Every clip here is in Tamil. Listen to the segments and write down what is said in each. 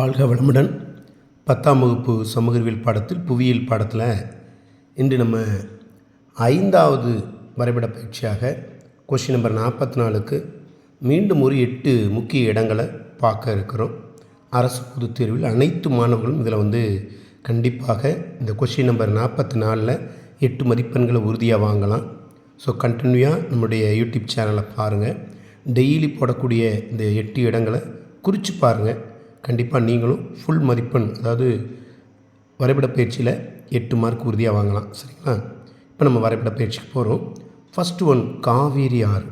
வாழ்க வளமுடன். பத்தாம் வகுப்பு சமூகவியல் பாடத்தில் புவியியல் பாடத்தில் இன்று நம்ம ஐந்தாவது வரைபட பயிற்சியாக கொஷின் நம்பர் நாற்பத்தி நாலுக்கு மீண்டும் ஒரு எட்டு முக்கிய இடங்களை பார்க்க இருக்கிறோம். அரசு பொதுத் தேர்வில் அனைத்து மாணவர்களும் இதில் வந்து கண்டிப்பாக இந்த கொஷின் நம்பர் நாற்பத்தி நாலில் எட்டு மதிப்பெண்களை உறுதியாக வாங்கலாம். ஸோ கண்டினியூவாக நம்முடைய யூடியூப் சேனலை பாருங்கள் டெய்லி போடக்கூடிய இந்த எட்டு இடங்களை குறித்து பாருங்கள் கண்டிப்பாக நீங்களும் ஃபுல் மதிப்பெண் அதாவது வரைபட பயிற்சியில் எட்டு மார்க் உறுதியாக வாங்கலாம் சரிங்களா? இப்போ நம்ம வரைபட பயிற்சிக்கு போகிறோம் ஃபஸ்ட்டு ஒன் காவேரி ஆறு.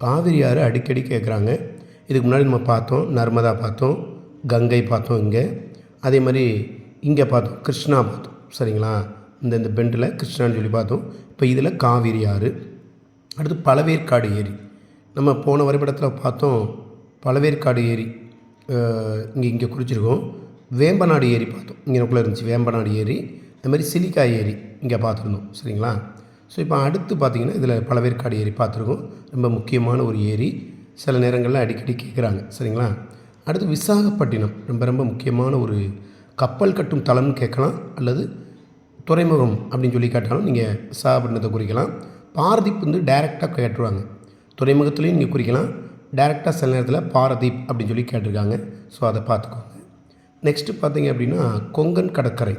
காவிரி ஆறு அடிக்கடி கேட்குறாங்க இதுக்கு முன்னாடி நம்ம பார்த்தோம் நர்மதா பார்த்தோம் கங்கை பார்த்தோம் இங்கே. அதே மாதிரி இங்கே பார்த்தோம் கிருஷ்ணா பார்த்தோம் சரிங்களா? இந்த இந்த பெண்டில் கிருஷ்ணான்னு சொல்லி பார்த்தோம். இப்போ இதில் காவிரி ஆறு. அடுத்து பழவேற்காடு ஏரி. நம்ம போன வரைபடத்தில் பார்த்தோம் பழவேற்காடு ஏரி. இங்கே இங்கே குறிச்சிருக்கோம் வேம்பநாடு ஏரி பார்த்தோம். இங்கேக்குள்ளே இருந்துச்சு. வேம்பநாடு ஏரி. அது மாதிரி சிலிக்கா ஏரி இங்கே பார்த்துருந்தோம். சரிங்களா? ஸோ இப்போ அடுத்து பார்த்தீங்கன்னா இதில் பழவேற்காடு ஏரி பார்த்துருக்கோம். ரொம்ப முக்கியமான ஒரு ஏரி. சில நேரங்களில் அடிக்கடி கேட்குறாங்க சரிங்களா? அடுத்து விசாகப்பட்டினம். ரொம்ப ரொம்ப முக்கியமான ஒரு கப்பல் கட்டும் தளம்னு கேட்கலாம். அல்லது துறைமுகம் அப்படின்னு சொல்லி கேட்டாலும் நீங்கள் விசாகப்பட்டினத்தை குறிக்கலாம். பாரதீப் வந்து டைரெக்டாக கேட்டுருவாங்க. துறைமுகத்துலேயும் நீங்கள் குறிக்கலாம். டைரெக்டாக சில நேரத்தில் பாரதீப் அப்படின்னு சொல்லி கேட்டிருக்காங்க. ஸோ அதை பார்த்துக்கோங்க. நெக்ஸ்ட்டு பார்த்தீங்க அப்படின்னா கொங்கன் கடற்கரை.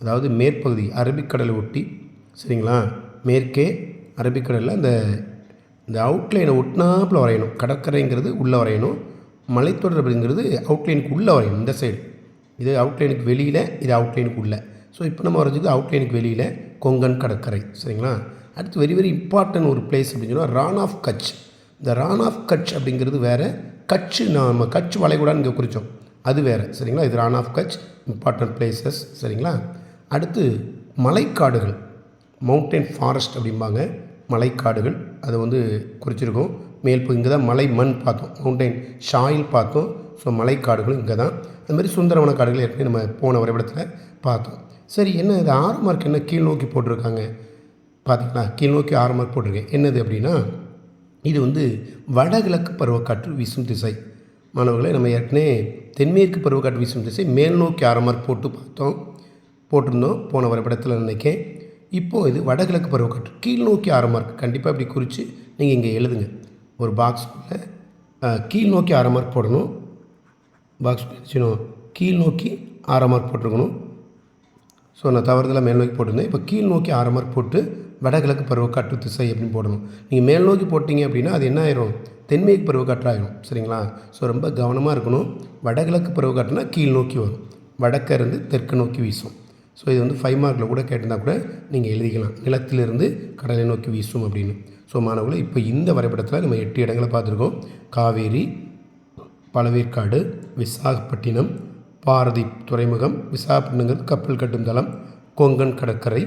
அதாவது மேற்பகுதி அரபிக்கடலை ஒட்டி சரிங்களா? மேற்கே அரபிக்கடலில் அந்த இந்த அவுட்லைனை ஒட்டினாப்பில் வரையணும். கடற்கரைங்கிறது உள்ளே வரையணும். மலைத்தொடர் அப்படிங்கிறது அவுட்லைனுக்கு உள்ளே வரையணும் இந்த சைடு இது அவுட்லைனுக்கு வெளியில் இது அவுட்லைனுக்கு உள்ளே. ஸோ இப்போ நம்ம வரைஞ்சது அவுட்லைனுக்கு வெளியில் கொங்கன் கடற்கரை சரிங்களா? அடுத்து வெரி வெரி இம்பார்ட்டன்ட் ஒரு பிளேஸ் அப்படின்னு சொன்னால் ரான் ஆஃப் கட்ச் இந்த ரான் ஆஃப் கட்ச் அப்படிங்கிறது வேறு கட்ச் நம்ம கட்ச் வளைகுடான்னு இங்கே குறித்தோம் அது வேறு சரிங்களா? இது Rann of Kutch important places சரிங்களா? அடுத்து மலைக்காடுகள். மவுண்டைன் ஃபாரஸ்ட் அப்படிம்பாங்க. மலைக்காடுகள் அதை வந்து குறிச்சிருக்கோம். மேல் இங்கே தான் மலை மண் பார்த்தோம். மவுண்டைன் ஷாயில் பார்த்தோம். ஸோ மலைக்காடுகளும் இங்கே தான் அது மாதிரி சுந்தரவன காடுகள் ஏற்கனவே நம்ம போன வரைபடத்தில் பார்த்தோம். சரி என்ன இது? ஆறு மார்க் என்ன கீழ் நோக்கி போட்டிருக்காங்க? பார்த்தீங்களா கீழ் நோக்கி ஆறு மார்க் போட்டிருக்கேன். என்னது அப்படின்னா இது வந்து வடகிழக்கு பருவக்காற்று வீசும் திசை. மாணவர்களை நம்ம ஏற்கனவே தென்மேற்கு பருவக்காற்று வீசும் திசை மேல் நோக்கி ஆறு போட்டு பார்த்தோம். போட்டிருந்தோம் போன வரைபடத்தில் நினைக்கேன் இப்போது இது வடகிழக்கு பருவக்காற்று கீழ் நோக்கி கண்டிப்பாக இப்படி குறித்து நீங்கள் இங்கே எழுதுங்க. ஒரு பாக்ஸ்க்குள்ளே கீழ் நோக்கி ஆறு மார்க் போடணும். பாக்ஸ் பிரிச்சிடும் கீழ் நோக்கி ஆறு மார்க் போட்டிருக்கணும். ஸோ நான் தவறுதலாக மேல் நோக்கி போட்டிருந்தேன். இப்போ கீழ் நோக்கி ஆறு மார்க் போட்டு வடகிழக்கு பருவக்காற்று திசை அப்படின்னு போடணும். நீங்கள் மேல் நோக்கி போட்டிங்க அப்படின்னா அது என்ன ஆயிரும்? தென்மேற்கு பருவக்காற்றாயிரும். சரிங்களா? ஸோ ரொம்ப கவனமாக இருக்கணும். வடகிழக்கு பருவக்காற்றுனா கீழ் நோக்கி வரும். வடக்க இருந்து தெற்கு நோக்கி வீசும். ஸோ இது வந்து ஃபைவ் மார்க்கில் கூட கேட்டிருந்தா கூட நீங்கள் எழுதிக்கலாம். நிலத்திலிருந்து கடலை நோக்கி வீசும் அப்படின்னு. ஸோ மாணவர்களை இப்போ இந்த வரைபடத்தில் நம்ம எட்டு இடங்களை பார்த்துருக்கோம். காவேரி பழவேற்காடு விசாகப்பட்டினம் பாரதி துறைமுகம் விசாகப்பட்டினங்கிறது கப்பல் கட்டும் தளம் கொங்கன் கடற்கரை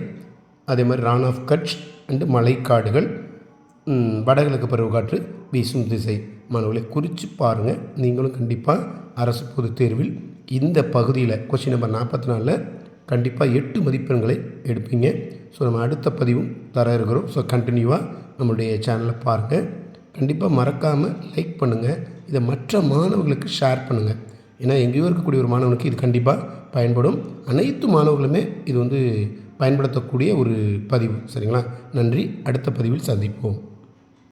அதே மாதிரி ரான் ஆஃப் கட்ச் அண்டு மலைக்காடுகள் வடகிழக்கு பருவக்காற்று வீசும் திசை மாணவர்களை குறித்து பாருங்கள் நீங்களும் கண்டிப்பாக அரசு பொதுத் தேர்வில் இந்த பகுதியில் கொஸ்டின் நம்பர் நாற்பத்தி நாலில் கண்டிப்பாக எட்டு மதிப்பெண்களை எடுப்பீங்க. ஸோ நம்ம அடுத்த பதிவும் தர இருக்கிறோம். ஸோ கண்டினியூவாக நம்மளுடைய சேனலை பாருங்கள் கண்டிப்பாக மறக்காமல் லைக் பண்ணுங்கள் இதை மற்ற மாணவர்களுக்கு ஷேர் பண்ணுங்கள் ஏன்னா எங்கேயோ இருக்கக்கூடிய ஒரு மாணவனுக்கு இது கண்டிப்பாக பயன்படும். அனைத்து மாணவர்களுமே இது வந்து பயன்படுத்தக்கூடிய ஒரு பதிவு சரிங்களா? நன்றி. அடுத்த பதிவில் சந்திப்போம்.